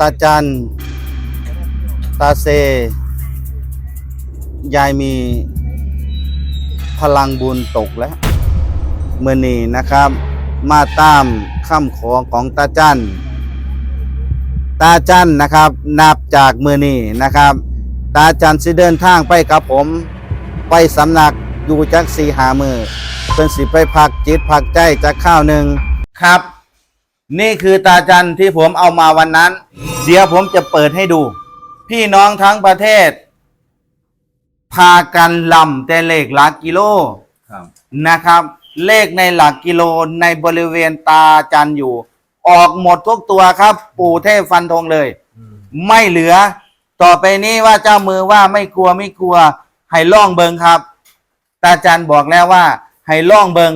ตาจัน ตาเซ ยายมีพลังบุญตกแล้วเมื่อนี้นะครับ มาตามคำขอของตาจัน ตาจันนะครับ นับจากเมือนี้นะครับ ตาจันสิเดินทางไปกับผม ไปสำนักอยู่จักสีหามือเพิ่นสิไปพักจิตพักใจจากข้าวหนึ่งครับ นี่คือตาจันที่ผมเอามาวันนั้นเดี๋ยวผมจะเปิดให้ดู พี่น้องทั้งประเทศ พากันลำแต่เลขหลักกิโลครับนะครับ เลขในหลักกิโลในบริเวณตาจันอยู่ ออกหมดทุกตัวครับ ปู่เทพฟันธงเลย ไม่เหลือ ต่อไปนี้ว่าเจ้ามือว่าไม่กลัวไม่กลัว ให้ล่องเบิงครับ ตาจันบอกแล้วว่า ให้ล่องเบิง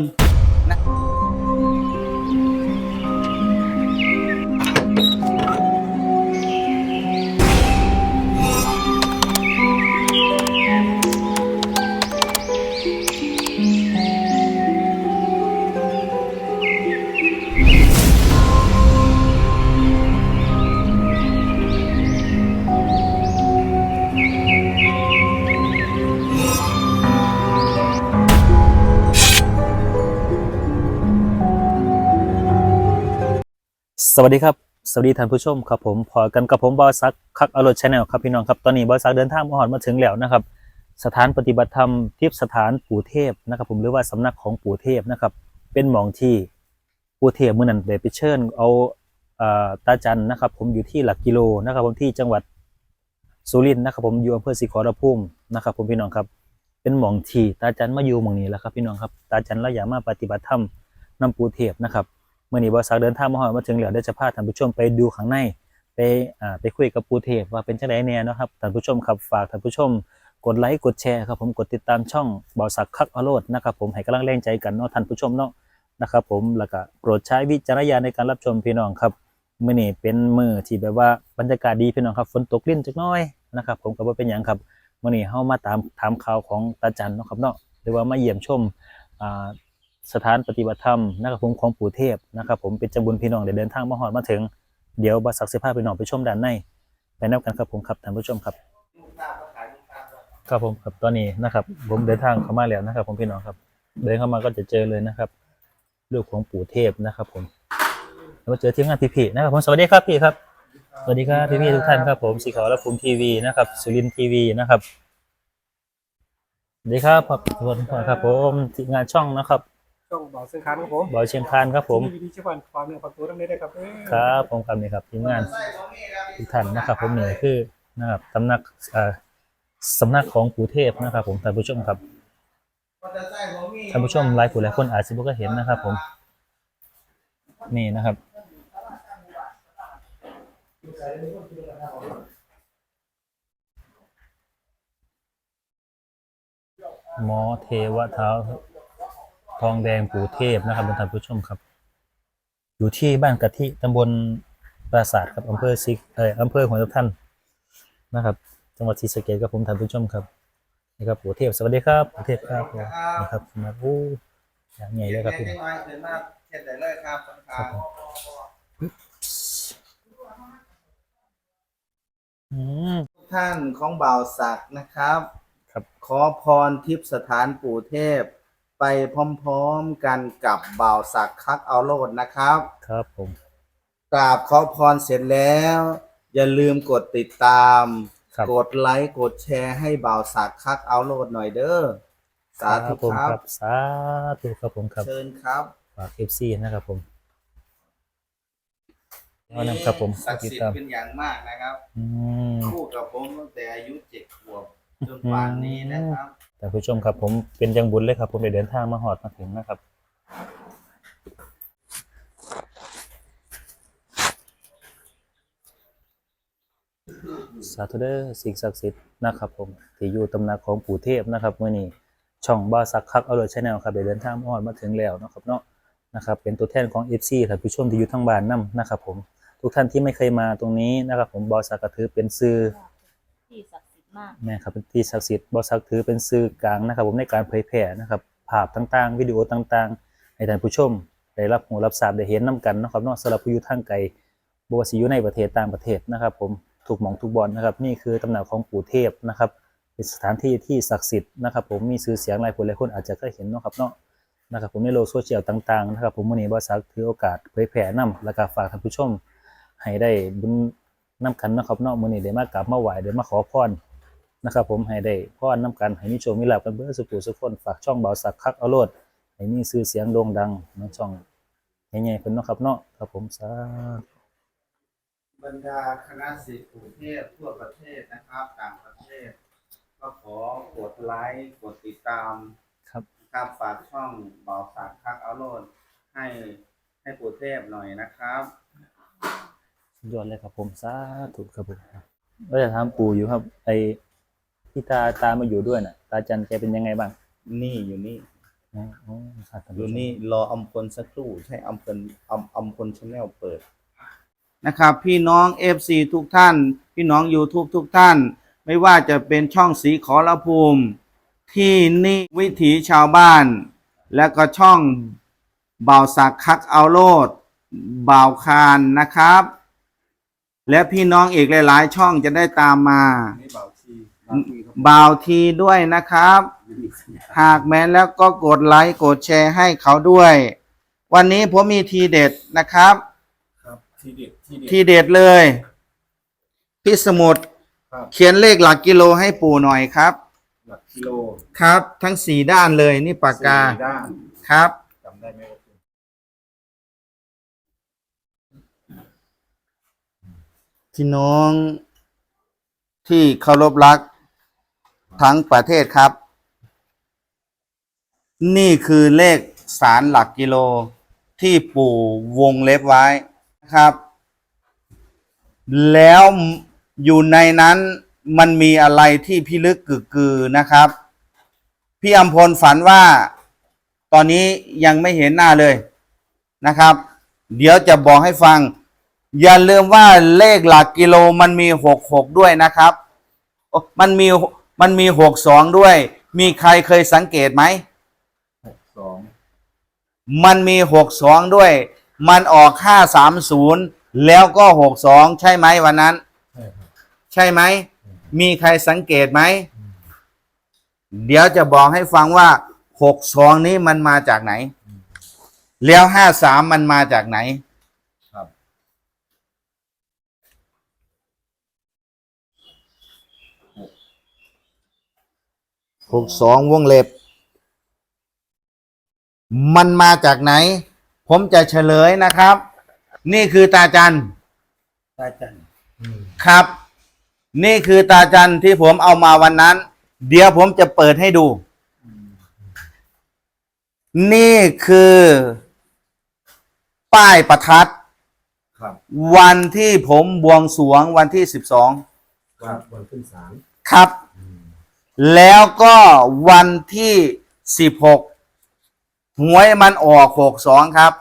สวัสดีครับ สวัสดีท่านผู้ชมครับผมพอกันกับผมบอสักคักอรรถชาแนลครับพี่น้องครับตอนนี้บอสักเดินทางมาหอดมาถึงแล้วนะครับ สถานปฏิบัติธรรมทิพสถานปู่เทพนะครับ ผมหรือว่าสำนักของปู่เทพนะครับ เป็นหมองที่ปู่เทพมื่อนั้นได้ไปเชิญเอาตาจันนะครับ ผมอยู่ที่หลักกิโลนะครับ ผมที่จังหวัดสุรินทร์นะครับ ผมอยู่อำเภอศรีขอรภูมินะครับ ผมพี่น้องครับ เป็นหมองที่ตาจันมาอยู่หมองนี้แล้วครับพี่น้องครับตาจันเราอยากมาปฏิบัติธรรมนำปู่เทพนะครับ เมื่อนี้บริษัทเดินทางมาฮอดมาถึงแล้วเดี๋ยวจะพาท่านผู้ชมไปดูข้างในไปอ่าไปคุยกับปูเทพว่าเป็นจังไดแน่นะครับท่านผู้ชมครับฝากท่านผู้ชม กดไลค์กดแชร์ครับผมกดติดตามช่องบอสักคักอโรดนะครับผมให้กำลังแรงใจกันเนาะท่านผู้ชมเนาะนะครับผมแล้วก็โปรดใช้วิจารณญาณในการรับชมพี่น้องครับมื่อนี้เป็นมือที่แบบว่าบรรยากาศดีพี่น้องครับฝนตกลิ่นจักน้อยนะครับผมก็บ่เป็นหยังครับมื่อนี้เฮามาตามถามข่าวของตาจันเนาะครับเนาะหรือว่ามาเยี่ยมชมอ่า สถานปฏิบัติธรรมนะครับผมของปู่เทพนะครับผมเป็นจังบุญพี่น้องได้เดินทางมาฮอดมาถึงเดี๋ยวบาสักสิภาพพี่น้องไปชมด้านในไปนับกันครับผมครับท่านผู้ชมครับครับผมครับตอนนี้นะครับ ผมเดินทางเข้ามาแล้วนะครับ ผมพี่น้องครับ เดินเข้ามาก็จะเจอเลยนะครับรูปของปู่เทพนะครับ ผมแล้วมาเจอทีมงานพี่ๆนะครับ ผมสวัสดีครับพี่ครับสวัสดีครับพี่ๆทุกท่านครับ ผมสีขาวและภูมิทีวีนะครับสุรินทร์ทีวีนะครับสวัสดีครับขอบคุณครับผมทีมงานช่องนะครับ ช่องบ่าวเส้นคานครับผมบอยเชียงคานครับผมที่วิธีเชื่อฟันความเนื้อความตัวทั้งนี้ได้ครับเอ้ยครับผมครับนี่ครับทีมงานทุกท่านนะครับ ผมนี่คือนะครับสำนักเอ่อสำนักของปู่เทพนะครับ ผมท่านผู้ชมครับท่านผู้ชมหลายผู้หลายคนอาจจะบ่ก็เห็นนะครับ ผม นี่นะครับหมอเทวเท้าท องแดงปู่เทพนะครับท่านผู้ชมครับ อยู่ที่บ้านกะทิตำบลปราสาทครับอำเภอซิกเอ่ออำเภอหัวทับท่านนะครับ จังหวัดศรีสะเกษครับผมท่านผู้ชมครับนี่ครับปู่เทพสวัสดีครับปู่เทพครับผมนี่ครับมาโอ้อย่างใหญ่เลยครับพี่เช็ดน้อยเดินมาเช็ดได้เลยครับครับผมอืมทุกท่านของบ่าวศักดิ์นะครับ ครับ ขอพรทิพย์สถานปู่เทพ ไปพร้อมๆกันกับบ่าวศักดิ์คักเอาโลดนะครับครับผมกราบขอพรเสร็จแล้ว อย่าลืมกดติดตาม ครับ กดไลค์กดแชร์ให้บ่าวศักดิ์คักเอาโลดหน่อยเด้อสาธุผมครับสาธุครับผมครับเชิญครับฝากเอฟซีนะครับผมเอานำครับผมศักดิ์ติดสิทตามธิ์เป็นอย่างมากนะครับ อืม คู่กับผมตั้งแต่อายุเจ็ดขวบจนป่านนี้นะครับ ท่านผู้ชมครับผมเป็นจังบุญเลยครับ ผมได้เดินทางมาหอดมาถึงนะครับสาธุเดอร์สิ่งศักดิ์สิทธิ์นะครับผมที่อยู่ตำหนักของปู่เทพนะครับเมื่อนี้ช่องบ้าสักคักเอาเลยชแนลครับได้เดินทางมาหอดมาถึงแล้วนะครับเนาะนะครับเป็นตัวแทนของ FC ท่านผู้ชมที่อยู่ทั้งบ้านนํนะครับผมทุกท่านที่ไม่เคยมาตรงนี้นะครับผมบอสักกระถือเป็นสื่อที่ศัก มากแม่ครับเป็นที่ศักดิ์สิทธิ์บอสักถือเป็นสื่อกลางนะครับ ผมในการเผยแผ่นะครับภาพต่างๆ วิดีโอต่างๆ ให้ท่านผู้ชมได้รับหูรับทราบได้เห็นนํกันนะครับเนาะสำหรับผู้อยู่ทางไกลบวสิอยู่ในประเทศต่างประเทศนะครับ ผมถูกหมองทุกบอลนะครับ นี่คือตำหนักของปู่เทพนะครับ เป็นสถานที่ที่ศักดิ์สิทธิ์นะครับ ผมมีชื่อเสียงหลายคนหลายคนอาจจะเคยเห็นนะครับเนาะนะครับ ผมในโลกโซเชียลต่างๆนะครับ ผมวันนี้บริษัทถือโอกาสเผยแผ่นํแล้วก็ฝากท่านผู้ชมให้ได้บุญนํกันนะครับเนาะมื้อนี้ได้มากราบมาไหว้ได้มาขอพร นะครับผมให้ได้พรนํกันให้มีโชคมีลาภกันเบิดสุขสุขคนฝากช่องเบาสักคักเอาโลดให้มีชื่อเสียงโด่งดังในช่องใหญ่ๆเพิ่นเนาะครับเนาะครับผมสาธุบรรดาคณะศิษย์กรุงเทพทั่วประเทศนะครับต่างประเทศ ก็ขอกดไลค์กดติดตามครับนะครับฝากช่องเบาสักคักเอาโลดให้ให้ปู่เทพหน่อยนะครับสุดยอดเลยครับผมสาธุครับผมก็จะถามปู่อยู่ครับไอ ที่ตาตามาอยู่ด้วยน่ะ ตาจันแกเป็นยังไงบ้างนี่อยู่นี่อ๋ออ๋อครับท่านอผู้ยู่ชมนี่รออำพลสักครู่ใช่อำพลอำอำพลชาแนลเปิด นะครับ พี่น้อง FC ทุกท่าน พี่น้อง YouTube ทุกท่าน ไม่ว่าจะเป็นช่องสีขอละภูมิ ที่นี่วิถีชาวบ้าน และก็ช่องบ่าวสักคักเอาโลดบ่าวคานนะครับ และพี่น้องอีกหลาย ๆ ช่องจะได้ตามมา นี่เบาชี บางทีครับบ่าวทีด้วยนะครับ หากแม้นแล้วก็กดไลค์กดแชร์ให้เขาด้วย วันนี้ผมมีทีเด็ดนะครับ ครับทีเด็ดทีเด็ด ทีเด็ดเลยพี่สมุดครับ เขียนเลขหลักกิโลให้ปู่หน่อยครับ หลักกิโลครับ ทั้งสี่ด้านเลยนี่ปากกาสี่ด้านครับ จำได้ไหมครับพี่น้องที่เคารพรัก ทั้งประเทศครับ นี่คือเลขสารหลักกิโลที่ปู่วงเล็บไว้นะครับ แล้วอยู่ในนั้นมันมีอะไรที่พิลึกกึกกือนะครับ พี่อัมพลฝันว่าตอนนี้ยังไม่เห็นหน้าเลยนะครับ เดี๋ยวจะบอกให้ฟัง อย่าลืมว่าเลขหลักกิโลมันมีหกหกด้วยนะครับ มันมี มันมีหกสองด้วย มีใครเคยสังเกตไหมหกสองมันมีหกสองด้วย มันออกห้าสามศูนย์แล้วก็หกสองใช่ไหมวันนั้น ใช่ครับใช่ไหม มีใครสังเกตไหม เดี๋ยวจะบอกให้ฟังว่าหกสองนี้มันมาจากไหน แล้วห้าสามมันมาจากไหน ครับ หกสองวงเล็บ มันมาจากไหน ผมจะเฉลยนะครับ นี่คือตาจันตาจันครับ นี่คือตาจันที่ผมเอามาวันนั้น เดี๋ยวผมจะเปิดให้ดู นี่คือ ป้ายประทัดครับวันที่ผมบวงสรวงวันที่สิบสองวันวันขึ้นศาลครับ แล้วก็วันที่สิบหกหวยมันออกหกสองครับ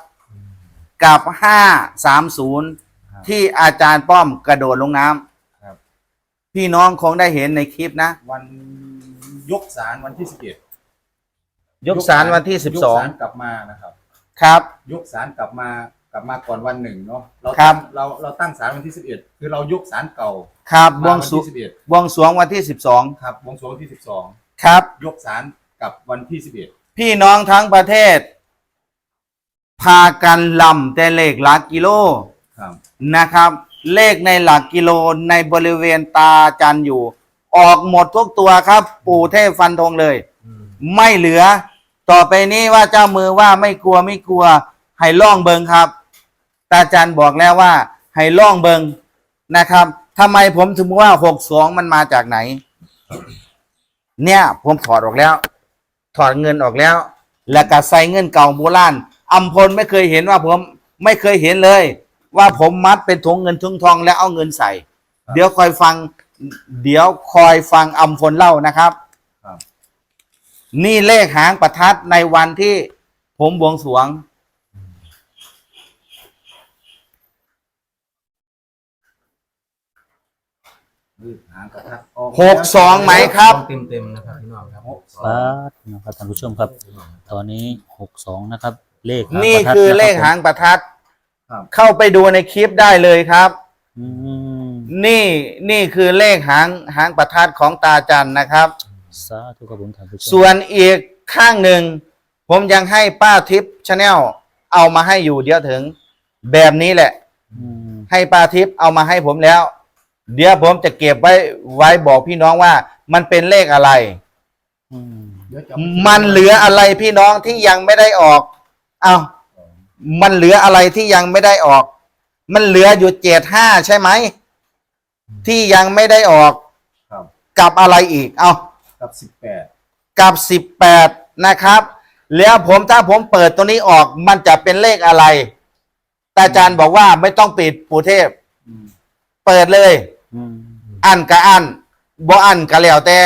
กับห้าสามศูนย์ที่อาจารย์ป้อมกระโดดลงน้ครับำพี่น้องคงได้เห็นในคลิปนะ วันยกศาลวันที่สิบเอ็ดยกสารวันที่สิบยกสองศาลกลับมานะครับ ครับ ยกศาลกลับมา กลับมาก่อนวันหนึ่งเนาะเราครับตั้งเราเราตั้งศาลวันที่สิบเอ็ดคือเรายกศาลเก่าครับบมาวงวันสรวงที่สิบเอ็ดบวงสรวงวันที่สิบสองครับวงสรวงวันที่สิบสองครับ ยกศาลกับวันที่สิบเอ็ดพี่น้องทั้งประเทศ พากันลำแต่เลขหลักกิโลครับ นะครับ เลขในหลักกิโลในบริเวณตาจันอยู่ ออกหมดทุกตัวครับ ปู่เทพฟันธงเลย ไม่เหลือ ต่อไปนี้ว่าเจ้ามือว่าไม่กลัวไม่กลัว ให้ล่องเบิงครับ ตาจันบอกแล้วว่า ให้ล่องเบิงนะครับทำไมผมถึงว่าหกสองมันมาจากไหน เนี่ย ผมถอดออกแล้ว ถอดเงินออกแล้ว แล้วก็ใส่เงินเก่าโบราณอัมพลไม่เคยเห็นว่าผมไม่เคยเห็นเลย ว่าผมมัดเป็นถุงเงินถุงทองแล้วเอาเงินใส่ เดี๋ยวคอยฟัง เดี๋ยวคอยฟังอัมพลเล่านะครับครับ นี่เลขหางประทัดในวันที่ผมบวงสรวง ยืดหางกระทัดหกสองไหมครับ เต็มเต็มๆนะครับพี่น้องครับหกสองครับนะครับท่านผู้ชมครับ ตอนนี้หกสองนะครับ เลขหางนี่ประทัดคือเลขนะหารับงประทัด ครับ เข้าไปดูในคลิปได้เลยครับ อืมนี่นี่คือเลขหางหางประทัดของตาจันนะครับ สาธุครับผมท่านผู้ชมส่วนอีกข้างหนึ่ง ผมยังให้ป้าทิพย์ชาแนลเอามาให้อยู่เดี๋ยวถึง แบบนี้แหละ อืมให้ป้าทิพย์เอามาให้ผมแล้ว เดี๋ยวผมจะเก็บไว้ไว้บอกพี่น้องว่า มันเป็นเลขอะไรอืมเดี๋ยวจะมันเหลืออะไรพี่น้องที่ยังไม่ได้ออก เอามันเหลืออะไรที่ยังไม่ได้ออก มันเหลืออยู่เจ็ดห้าใช่ไหม ที่ยังไม่ได้ออก ครับกับอะไรอีก เอากับสิบแปดกับสิบแปดนะครับ แล้วผมถ้าผมเปิดตัวนี้ออก มันจะเป็นเลขอะไรตาอาจารย์บอกว่าไม่ต้องปิดปู่เทพ เปิดเลย อืมอันกับอันบ่อันก็แล้วแต่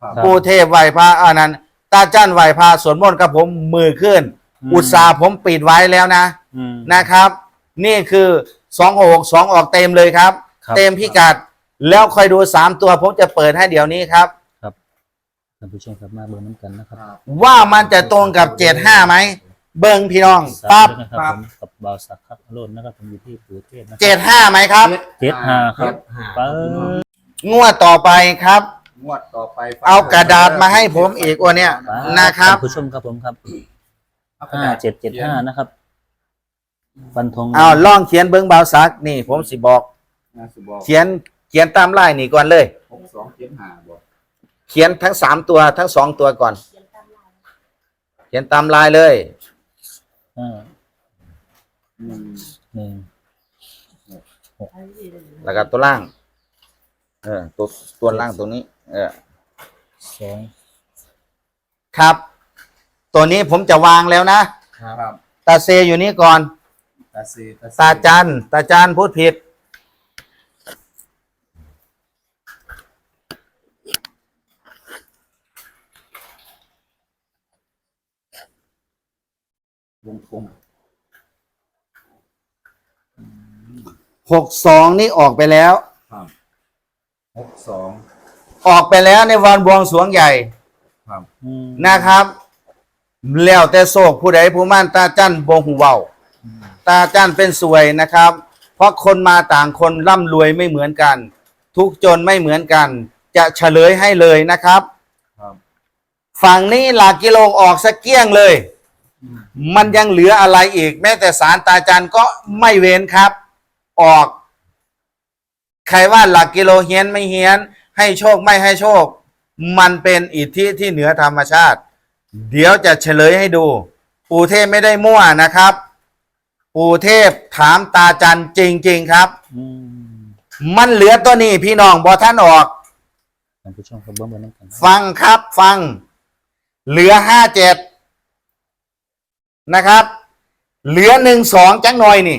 ครับครับปู่เทพไหวพระอันนั้น ตาจันไหวพระสวดมนต์กับผมมือขึ้น อุตสาห์ผมปิดไว้แล้วนะอืมนะครับ นี่คือสองหกสองออกเต็มเลยครับครับ เต็มพิกัดแล้วคอยดูสามตัวผมจะเปิดให้เดี๋ยวนี้ครับท่านผู้ชมครับมาเบิ่งน้ำกันนะครับครับ ว่ามันจะตรงกับเจ็ดห้าไหม เบิ้งพี่น้องสาปั๊บธุนะครับผมกับบาวสักครับอรุณนะครับผมอยู่ที่ปู่เทพนะคเจ็รัดห้าไหมครับ เจ็ดห้าครับเจ็ดห้าเปิดงวดต่อไปครับ งวดต่อไปเอากระดาษมาให้ผมอีกวันเนี้ยนะครับท่านผู้ชมครับผมครับเอากระห้าดาษเจ็ดเจ็ดห้านะครับฟันธงเอาล่องเขียนเบิ้งเบาซักนี่ ผมสิบอกนะสุบอก เขียนเขียนตามไล่นี่ก่อนเลยหกสองเจ็ดห้าบอกเขียนทั้งสามตัวทั้งสองตัวก่อน เขียนตามลายเขียนตามลายเลย ห้าหนึ่งหนึ่งแล้วก็ตัวล่าง เออ ตัวตัวล่างตรงนี้ เออสองครับ ตัวนี้ผมจะวางแล้วนะครับ ตาเซอยู่นี่ก่อน ตาเซตาเซตาจันตาจันพูดผิด วงกลมหกสองนี่ออกไปแล้ว ครับหกสองออกไปแล้วในวันบวงสรวงใหญ่ครับอืมนะครับ แล้วแต่โศกผู้ใดผู้มั่นตาจันบงหูเว้าตาจันเป็นสวยนะครับ เพราะคนมาต่างคนร่ำรวยไม่เหมือนกัน ทุกข์จนไม่เหมือนกัน จะเฉลยให้เลยนะครับครับฝั่งนี้หลักกิโลออกสักเกลี้ยงเลย มันยังเหลืออะไรอีก แม้แต่สารตาจันก็ไม่เว้นครับ ออก ใครว่าหลักกิโลเฮียนไม่เฮียน ให้โชคไม่ให้โชค มันเป็นอิทธิที่เหนือธรรมชาติ เดี๋ยวจะเฉลยให้ดูปู่เทพไม่ได้มั่วนะครับ ปู่เทพถามตาจันจริง ๆ ครับอืมมันเหลือตัวนี้พี่น้องบอท่านออกท่านผู้ชมครับเบิ่งเบิ่งน้ำกันฟังครับฟัง เหลือห้าเจ็ด นะครับ เหลือหนึ่งสองจังหน่อยนี่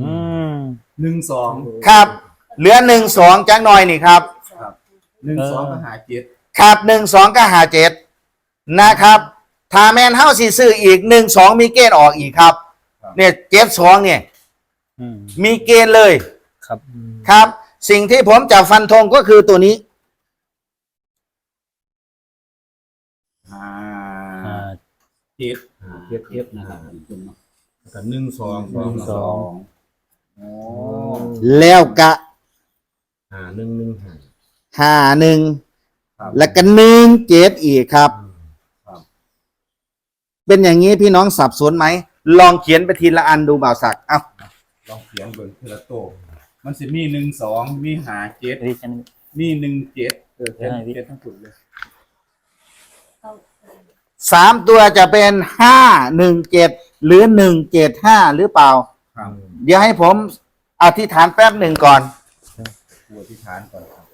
อืมหนึ่งสองครับ เหลือหนึ่งสองจังหน่อยนี่ครับครับ หนึ่งสองก็หาเจ็ดครับหนึ่งสองก็หาเจ็ดนะครับถ้าแมนเฮาสีซื้ออีกหนึ่งสองมีเกณฑ์ออกอีกครับ เนี่ยเจ็ดสองเนี่ยอืมมีเกณฑ์เลยครับ ครับ สิ่งที่ผมจะฟันธงก็คือตัวนี้ห้าอ่าเจ็ดห้า เจ็ดเจ็ดนะครับแล้วก็หนึ่งสองหนึ่งสองโอ้แล้วกะห้าหนึ่งหนึ่งห้าหาหนึ่งครับแล้วก็หนึ่งเจ็ดอีกครับครับ เป็นอย่างนี้พี่น้องสับสนไหม ลองเขียนไปทีละอันดูบ่าวสักเอาลองเขียนเบนเทละโตวมันสิมีหนึ่งสองมีหาเจ็ดวิธีนี้มีหนึ่งเจ็ดเออเจ็ดได้วิเจ็ดทั้งสุดเลยเข้า สามตัวจะเป็นห้าหนึ่งเจ็ดหรือหนึ่งเจ็ดห้าหรือเปล่า ครับเดี๋ยวให้ผมอธิษฐานแป๊บหนึ่งก่อนตัวที่ฐานก่อนครับ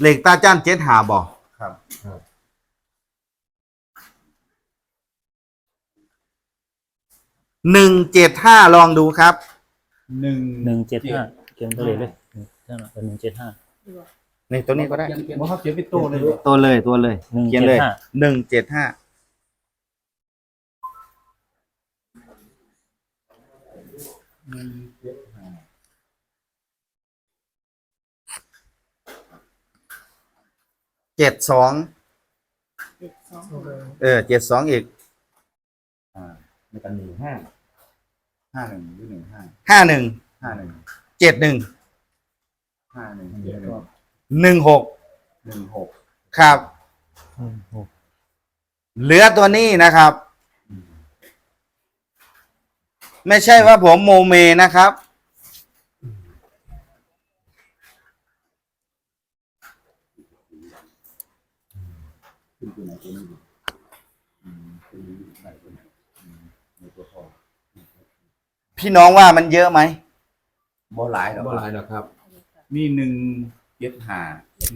เหล็กตาจ้านเจ็ดหาบอกครับครับ หนึ่งเจ็ดห้าลองดูครับ หนึ่งหนึ่งเจ็ดห้าเขียนตัวเลขเลยหนึ่งเท่าไหร่หนึ่งเจ็ดห้าดูอะ นี่ตัวนี้ก็ได้เขียนเขียนว่าเขาเขียนเป็นโตวเลยตัวเลยตัวเลย หนึ่งเขียนเจ็ดเลยห้าหนึ่งเจ็ดห้าเจ็ดสองเจ็ดสองเออเจ็ดสองอีกอ่าในกันหนึ่งห้าห้าหนึ่งหรือหนึ่งห้าห้าหนึ่งห้าหนึ่งเจ็ดหนึ่งห้าหนึ่งเจ็ดหนึ่ง หนึ่งหกหนึ่งหกครับ เหลือตัวนี้นะครับ ไม่ใช่ว่าผมโมเมนะครับขึ้นตัวไหนตัวนี้ดีอืมตัวนี้ไหนตัวไหนอืมในตัวพอพี่น้องว่ามันเยอะไหมบ่หลายหรอกบ่หลายหรอกครับ มีหนึ่ง เจ็ดห้า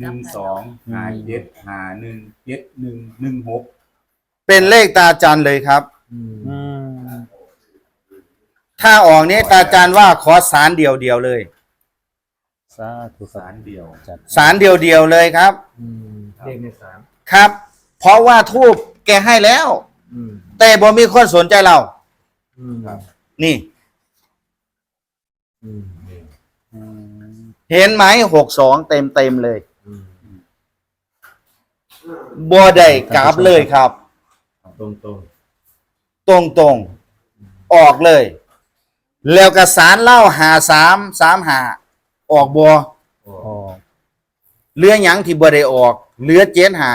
หนึ่งสองห้าเจ็ดห้าหนึ่งเจ็ดหนึ่งหนึ่งหกเป็นเลขตาจันเลยครับอืมอืมถ้าออกนี้ตาจันว่าขอสารเดียวเดียวๆเลย สาธุครัสาบรเดียวจัดสารเดียวเดียวๆเลยครับอืมเลขในสามครับ เพราะว่าทูบแกให้แล้วอืมแต่บ่มีคนสนใจเราอืมครับนี่อืมอืม เห็นไหมหกสองเต็มเต็มๆเลยอืมบัวได้กราบเลยครับ ตรงตรงตรงตรงๆออกเลย แล้วกระสารเล่าหาสามสามหาออกบัวๆโอ้อ๋อเหลือหยังที่บ่ได้ออกเหลือเจ็ดหา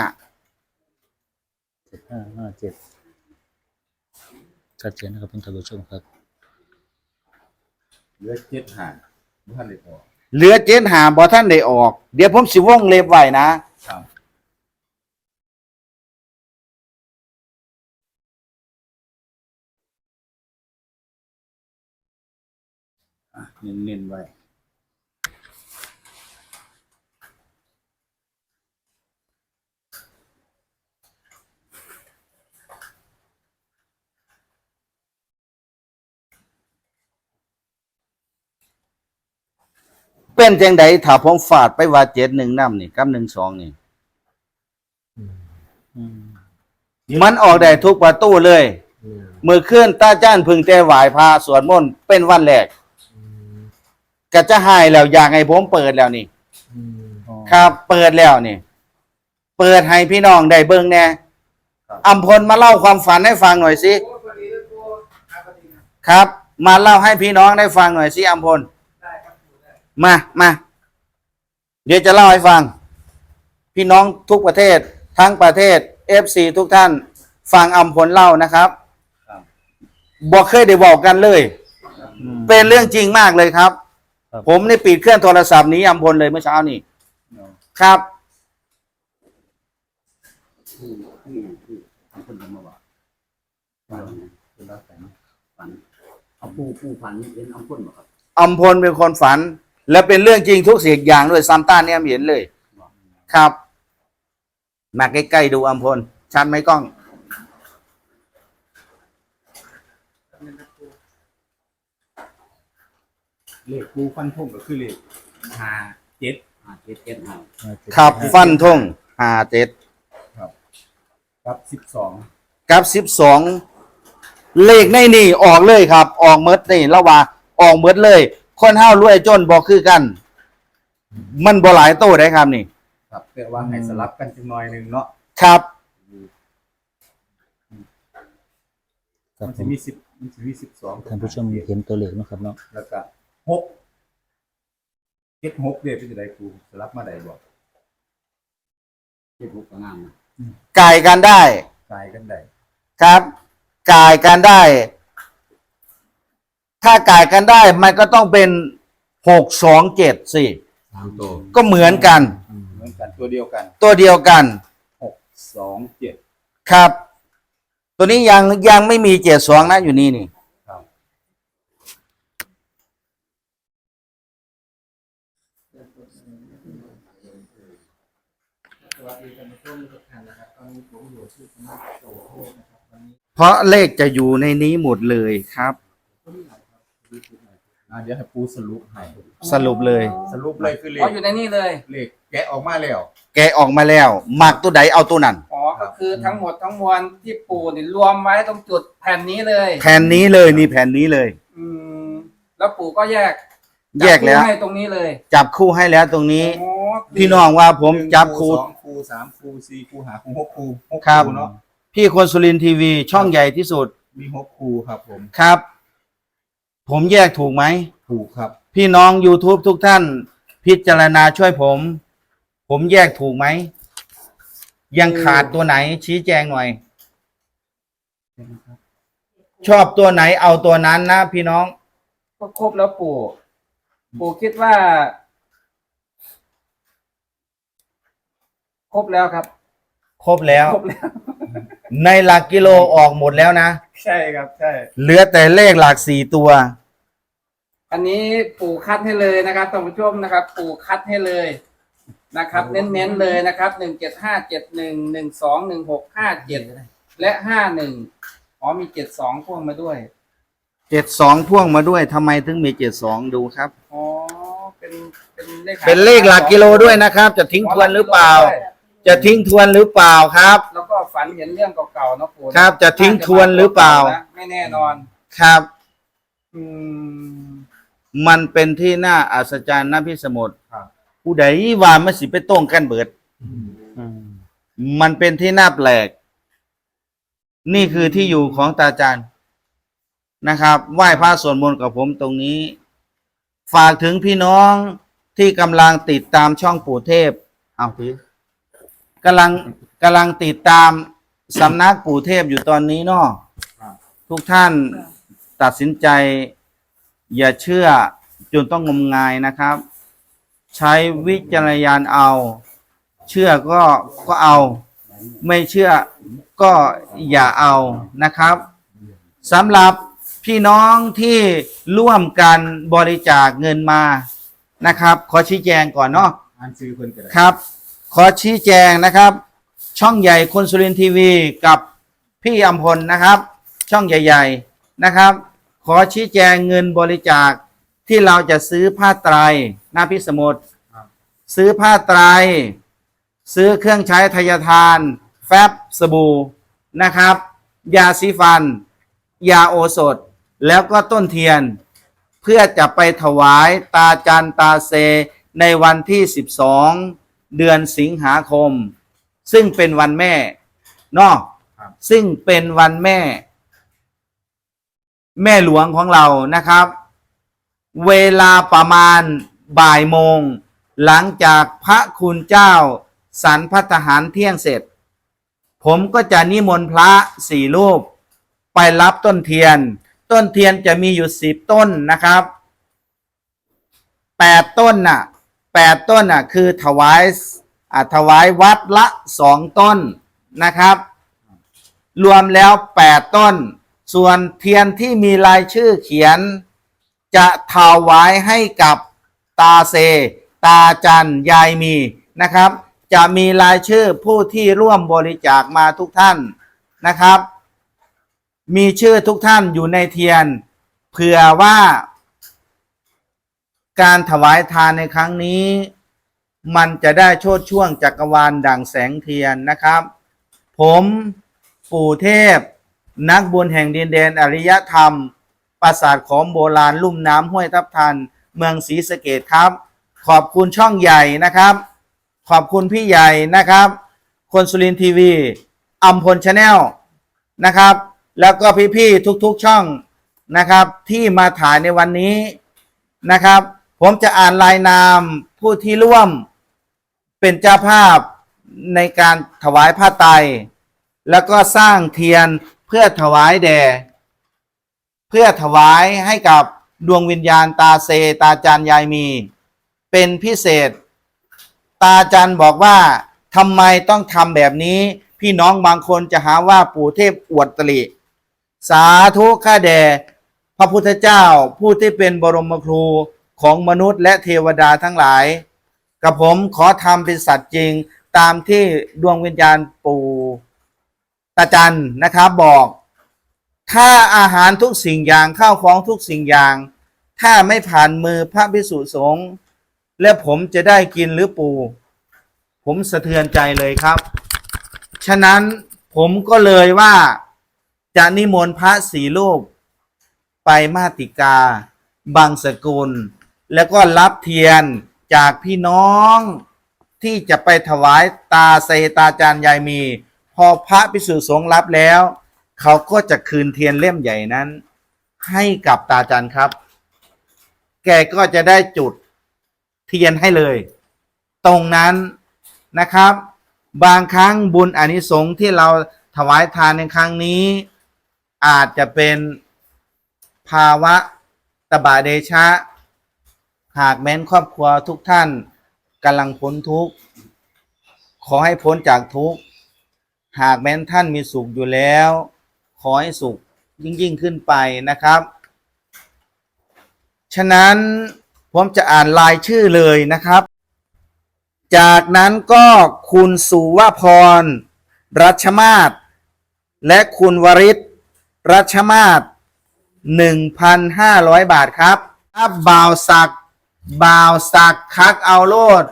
เจ็ดห้าห้าเจ็ดชัดเจนนะครับท่านผู้ชมครับเหลือเจ็ดห้าบ่ทันได้พอ เหลือเจ็ดหาบอท่านได้ออก เดี๋ยวผมสิวงเล็บไว้นะครับอะเน้นๆไว้ เป็นจังใดถ้าผมฝาดไปว่าเจ็ดหนึ่งน้ำนี่กับหนึ่งสองนี่อืมมันออกได้ทุกประตูเลยอืมมือเคลื่อนตาจ้านพึงแต่ไหวายพาสวดมนต์เป็นวันแรกอืมก็จะหายแล้วอยากให้ผมเปิดแล้วนี่อืมอ๋อครับ เปิดแล้วนี่ เปิดให้พี่น้องได้เบิ่งแน่ครับอัมพลมาเล่าความฝันให้ฟังหน่อยสิครับ มาเล่าให้พี่น้องได้ฟังหน่อยสิอัมพล มามาเดี๋ยวจะเล่าให้ฟัง พี่น้องทุกประเทศ ทั้งประเทศ FC ทุกท่าน ฟังอัมพลเล่านะครับครับบอกเคยได้บอกกันเลยอืมเป็นเรื่องจริงมากเลยครับครับ ผมนี่ปิดเครื่องโทรศัพท์หนี้อัมพลเลยเมื่อเช้านี่เนาะครับคนทำมาว่าฝันเป็นรักแต่งฝันเอาปูปูฝันเป็นเอาพ่นบ่ครับอัมพลเป็นคนฝัน และเป็นเรื่องจริงทุกสิ่งอย่างด้วยซัมต้าเนี่ยเห็นเลย ครับมาใกล้ๆดูอัมพล ชัดไหมกล้อง เลขปูฟันธงก็คือเลขห้าเจ็ดห้าเจ็ดเจ็ดห้าห้าเจ็ดครับฟันทงห้าเจ็ดกับสิบสองกับสิบสองเลขในนี่ออกเลยครับ ออกเมดนี่ระหว่าออกเมดเลย คนห้าวรวยจนบอกคือกัน มันบ่หลายโตได้ครับนี่ ครับแต่ว่าให้สลับกันจังหน่อยหนึ่งเนาะครับ ครับมันผจะมมีสิบมันจะมีสิบสองท่านผู้ชมเห็นตัวเลขเนาะครับเนาะแล้วก็หกเจ็ดหกเดี๋ยวเป็นจะได้ครูสลับมาได้บอกเจ็ดหกก็งามนะกายกันได้ กายกันได้ครับ กายกันได้ ถ้ากายกันได้มันก็ต้องเป็นหกสองเจ็ดสิสามตัวก็เหมือนกันอืมเหมือนกันตัวเดียวกันตัวเดียวกันหกสองเจ็ด ครับ ตัวนี้ยังยังไม่มีเจ็ดสองนะอยู่นี่นี่ครับ เพราะเลขจะอยู่ในนี้หมดเลยครับ อ่าเดี๋ยวให้ปูสรุปให้สรุปเลย สรุปเลยคือเลอ๋อขอยู่ในนี่เลย เลขแกะออกมาแล้ว แกะออกมาแล้วมักตัวใดเอาตัวนั้น อ๋อ ก็คือทั้งหมดทั้งมวลที่ปูนี่รวมไว้ตรงจุดแผ่นนี้เลย แผ่นนี้เลยนี่แผ่นนี้เลย อืม แล้วปูก็แยกแยกแล้ว จับคู่ให้ตรงนี้เลยจับคู่ให้แล้วตรงนี้ อ๋อพี่น้องว่าผมหนึ่งจับคู่สองคูสามคูสี่คูหาคูหกคูหกครับคูเนาะพี่คนสุรินทร์ทีวีช่องใหญ่ที่สุดมีหกครูครับผม ครับ ผมแยกถูกไหม ถูกครับ พี่น้อง YouTube ทุกท่าน พิจารณาช่วยผม ผมแยกถูกไหม ยังขาดตัวไหน ชี้แจงหน่อย ชอบตัวไหนเอาตัวนั้นนะพี่น้อง ก็ครบแล้วปู่ ปู่คิดว่า ครบแล้วครับ ครบแล้ว ครบแล้ว ในหลักกิโลออกหมดแล้วนะ ใช่ครับใช่ เหลือแต่เลขหลักสี่ตัว อันนี้ปู่คัดให้เลยนะครับท่านผู้ชมนะครับ ปู่คัดให้เลยนะครับ เน้นๆเลยนะครับหนึ่งเจ็ดห้าเจ็ดหนึ่งหนึ่งสองหนึ่งหกห้าเจ็ดและห้าหนึ่งอ๋อมีเจ็ดสองพ่วงมาด้วยเจ็ดสองพ่วงมาด้วยทำไมถึงมีเจ็ดสองดูครับ อ๋อเป็นเป็นเลขเป็นเลขหลักกิโลด้วยนะครับ จะทิ้งทวนหรือเปล่า จะทิ้งทวนหรือเปล่าครับ แล้วก็ฝันเห็นเรื่องเก่าๆเนาะปู่ครับจะทิ้งทวนหรือเปล่า ไม่แน่นอน ครับ อืม มันเป็นที่น่าอัศจรรย์นะพี่สมุทรครับ ผู้ใดว่ามันสิไปโต้งกันเบิดอืมมันเป็นที่น่าแปลก นี่คือที่อยู่ของตาจันนะครับ ไหว้พระสวดมนต์กับผมตรงนี้ ฝากถึงพี่น้องที่กำลังติดตามช่องปู่เทพ เอาถือ กำลังกำลังติดตามสำนักปู่เทพอยู่ตอนนี้เนาะครับทุกท่านตัดสินใจ อย่าเชื่อจนต้องงมงายนะครับ ใช้วิจารณญาณเอา เชื่อก็ก็เอา ไม่เชื่อก็อย่าเอานะครับสำหรับพี่น้องที่ร่วมกันบริจาคเงินมานะครับ ขอชี้แจงก่อนเนาะอ่านซื้อเพิ่นก็ได้ครับ ขอชี้แจงนะครับ ช่องใหญ่คนสุรินทีวีกับพี่อำพลนะครับ ช่องใหญ่ ๆนะครับ ขอชี้แจงเงินบริจาคที่เราจะซื้อผ้าไตรหน้าพิสมุทรซื้อผ้าไตร ซื้อเครื่องใช้ทายทาน แฟบสบู่นะครับ ยาสีฟัน ยาโอสถ แล้วก็ต้นเทียน เพื่อจะไปถวายตาจันตาเซในวันที่ 12 เดือนสิงหาคม ซึ่งเป็นวันแม่เนาะครับซึ่งเป็นวันแม่ แม่หลวงของเรานะครับ เวลาประมาณบ่ายโมง หลังจากพระคุณเจ้าสันพัฒหารเที่ยงเสร็จ ผมก็จะนิมนต์พระสี่รูป ไปรับต้นเทียน ต้นเทียนจะมีอยู่สิบต้นนะครับแปดต้นน่ะ แปดต้นน่ะคือถวายอ่าถวายวัดละสองต้นนะครับ รวมแล้วแปดต้น ส่วนเทียนที่มีรายชื่อเขียน จะถวายให้กับตาเซ ตาจันยายมีนะครับ จะมีรายชื่อผู้ที่ร่วมบริจาคมาทุกท่านนะครับ มีชื่อทุกท่านอยู่ในเทียน เผื่อว่า การถวายทานในครั้งนี้ มันจะได้โชดช่วงจักรวาลดั่งแสงเทียนนะครับ ผมปู่เทพ นักบุญแห่งดินแดนอริยธรรม ปราสาทของโบราณลุ่มน้ำห้วยทับทัน เมืองศรีสะเกดครับ ขอบคุณช่องใหญ่นะครับ ขอบคุณพี่ใหญ่นะครับ คนสุรินทีวีอัมพลชาแนลนะครับ แล้วก็พี่ๆทุกๆช่องนะครับที่มาถ่ายในวันนี้นะครับ ผมจะอ่านรายนามผู้ที่ร่วมเป็นเจ้าภาพในการถวายผ้าไตรแล้วก็สร้างเทียนเพื่อถวายแด่ เพื่อถวายให้กับดวงวิญญาณตาเซตาจันยายมี เป็นพิเศษ ตาจันบอกว่าทำไมต้องทำแบบนี้ พี่น้องบางคนจะหาว่าปู่เทพอวดตริสาธุข้าแด่พระพุทธเจ้าผู้ที่เป็นบรมครู ของมนุษย์และเทวดาทั้งหลาย กับผมขอทำเป็นสัตว์จริง ตามที่ดวงวิญญาณปู่ตาจันนะครับบอก ถ้าอาหารทุกสิ่งอย่างข้าวของทุกสิ่งอย่าง ถ้าไม่ผ่านมือพระภิกษุสงฆ์และผมจะได้กินหรือปู่ผมสะเทือนใจเลยครับ ฉะนั้นผมก็เลยว่าจะนิมนต์พระสีรูปไปมาติกา บางสกุล แล้วก็รับเทียนจากพี่น้องที่จะไปถวายตาเซตาจานยายมี พอพระภิกษุสงรับแล้ว เขาก็จะคืนเทียนเล่มใหญ่นั้น ให้กับตาจันครับ แกก็จะได้จุดเทียนให้เลย ตรงนั้นนะครับ บางครั้งบุญอานิสงส์ที่เราถวายทานในครั้งนี้ อาจจะเป็นภาวะตบะเดชะ หากแม้นครอบครัวทุกท่านกำลังพ้นทุกข์ ขอให้พ้นจากทุกข์ หากแม้นท่านมีสุขอยู่แล้ว ขอให้สุขยิ่งยิ่งขึ้นไปนะครับ ฉะนั้นผมจะอ่านรายชื่อเลยนะครับ จากนั้นก็คุณสุวพร รัชมาศและคุณวริศรัชมาศ1,500 บาทครับครับบ่าวศักดิ บ่าวศักคักเอาโลด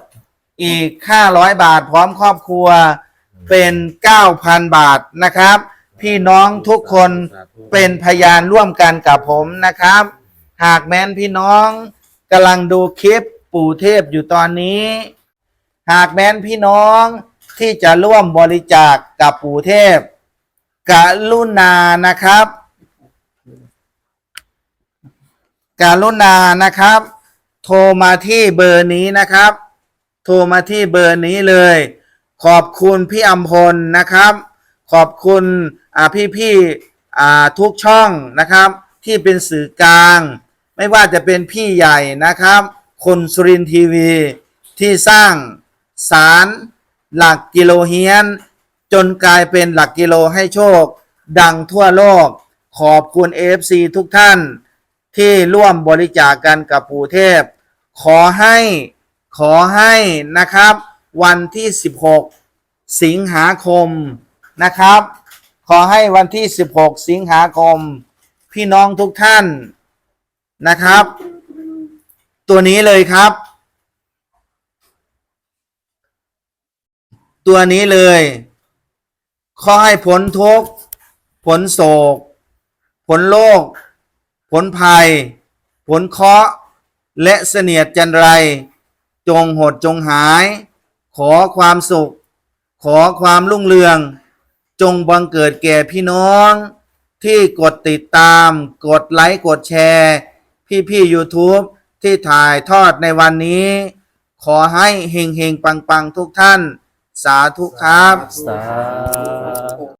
อีก500บาทพร้อมครอบครัวเป็น9,000บาทนะครับ พี่น้องทุกคนเป็นพยานร่วมกันกับผมนะครับ หากแม้นพี่น้องกำลังดูคลิปปู่เทพอยู่ตอนนี้ หากแม้นพี่น้องที่จะร่วมบริจาคกับปู่เทพกรุณานะครับกรุณานะครับ โทรมาที่เบอร์นี้นะครับ โทรมาที่เบอร์นี้เลย ขอบคุณพี่อัมพลนะครับ ขอบคุณพี่พี่ๆทุกช่องนะครับ ที่เป็นสื่อกลาง ไม่ว่าจะเป็นพี่ใหญ่นะครับ คนสุรินทีวี ที่สร้างสารหลักกิโลเฮียน จนกลายเป็นหลักกิโลให้โชค ดังทั่วโลก ขอบคุณ AFC ทุกท่าน ที่ร่วมบริจาคกันกับปู่เทพ ขอให้ขอให้นะครับ วันที่ 16 สิงหาคมนะครับ ขอให้วันที่ 16 สิงหาคม พี่น้องทุกท่านนะครับ ตัวนี้เลยครับ ตัวนี้เลย ขอให้ผลทุกผลโศก ผลโลก ผลภัย ผลเคาะและเสนียดจันไร จงหดจงหาย ขอความสุข ขอความรุ่งเรือง จงบังเกิดแก่พี่น้อง ที่กดติดตาม กดไลค์ กดแชร์ พี่พี่ YouTube ที่ถ่ายทอดในวันนี้ ขอให้เฮงเฮงปังปังทุกท่าน สาธุครับ